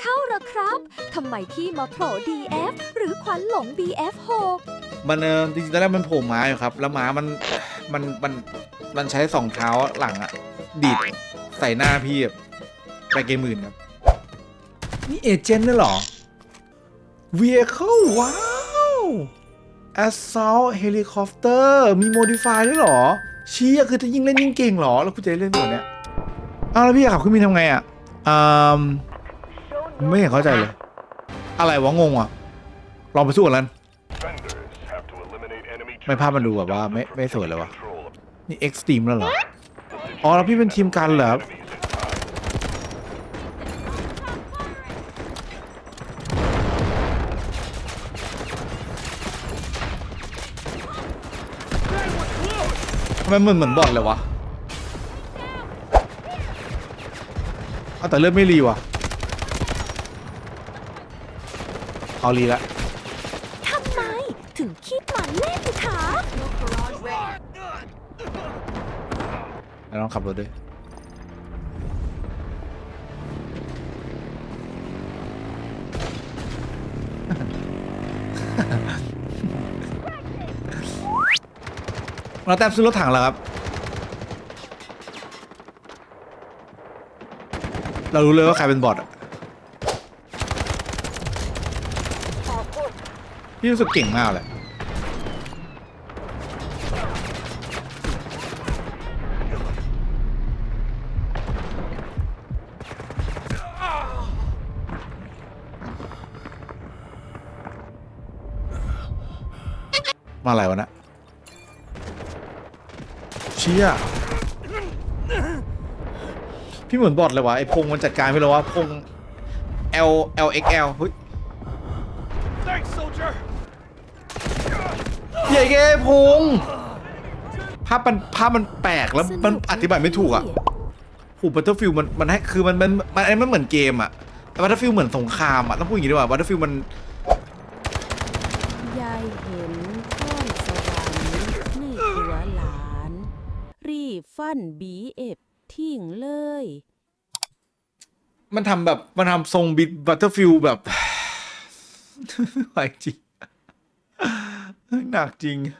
เข้าละครับทำไมพี่มาโผล่ DF หรือขวัญหลง BF6 มันเออจริงๆตอนแรกมันโผล่ม้าอยู่ครับ แล้วม้ามันมันมันมันใช้สองเท้าหลังอะดีดใส่หน้าพี่แบบไปเกมหมื่นครับ นี่เอเจนต์ด้วยเหรอ Vehicle ว้าว Assault Helicopter มี Modify ด้วยเหรอเชี้อะคือจะยิ่งเล่นยิ่งเก่งเหรอ แล้วคุณจะเล่นตัวเนี้ยอ้าวแล้วพี่ขับขึ้นมีทำไงอะอืม ไม่เห็นเข้าใจเลย อะไรวะงงอะลองไปสู้กันแล้วไม่ภาพมันดูแบบว่าไม่ไม่สวยเลยวะนี่เอ็กซ์ตรีมแล้วเหรออ๋อแล้วพี่เป็นทีมกันเหรอทำไมเหมือนเหมือนบอทเลยวะ เอาแต่เลือดไม่รีวะ เอารีละทำไมถึงคิดมาเล่นคะแล้วต้องขับรถด้วยเราแต้มซื้อรถถังแล้วครับ เรารู้เลยว่าใครเป็นบอทอะ พี่รู้สึกเก่งมากเลยมาอะไรวะนะเชี่ยพี่เหมือนบอทเลยวะไอพงมันจัดการไปแล้ววะพง L L X L เฮ้ย Thanks, soldier. ใหญ่แกพงภาพมันภาพมันแปลกแล้วมันอธิบายไม่ถูกอะโอ้บัตเตอร์ฟิลมันมันให้คือมันมันมันมันเหมือนเกมอะแต่บัตเตอร์ฟิลเหมือนสงครามอะต้องพูดอย่างนี้ดีกว่าบัตเตอร์ฟิลมันยายเห็นข้อนสวรรค์ในตัวหลาน รีบฟันบีเอฟทิ้งเลย มันทำแบบมันทำทรงบิดบัตเตอร์ฟิลแบบไม่ไหวจริง Knockding